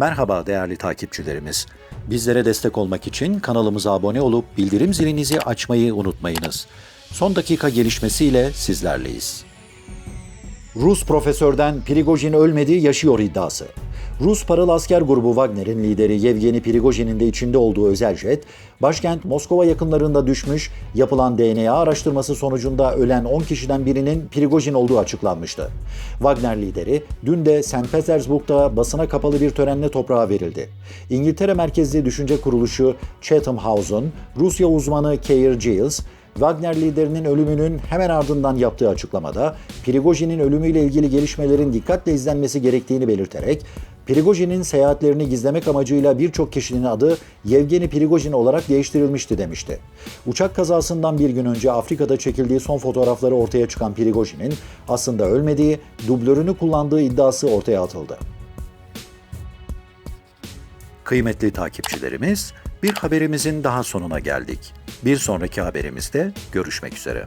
Merhaba değerli takipçilerimiz. Bizlere destek olmak için kanalımıza abone olup bildirim zilinizi açmayı unutmayınız. Son dakika gelişmesiyle sizlerleyiz. Rus profesörden Prigojin ölmedi, yaşıyor iddiası. Rus paralı asker grubu Wagner'in lideri Yevgeni Prigojin'in de içinde olduğu özel jet, başkent Moskova yakınlarında düşmüş, yapılan DNA araştırması sonucunda ölen 10 kişiden birinin Prigojin olduğu açıklanmıştı. Wagner lideri dün de St. Petersburg'da basına kapalı bir törenle toprağa verildi. İngiltere merkezli düşünce kuruluşu Chatham House'un Rusya uzmanı Keir Giles, Wagner liderinin ölümünün hemen ardından yaptığı açıklamada Prigojin'in ölümüyle ilgili gelişmelerin dikkatle izlenmesi gerektiğini belirterek Prigojin'in seyahatlerini gizlemek amacıyla birçok kişinin adı Yevgeni Prigojin olarak değiştirilmişti demişti. Uçak kazasından bir gün önce Afrika'da çekildiği son fotoğrafları ortaya çıkan Prigojin'in aslında ölmediği, dublörünü kullandığı iddiası ortaya atıldı. Kıymetli takipçilerimiz, bir haberimizin daha sonuna geldik. Bir sonraki haberimizde görüşmek üzere.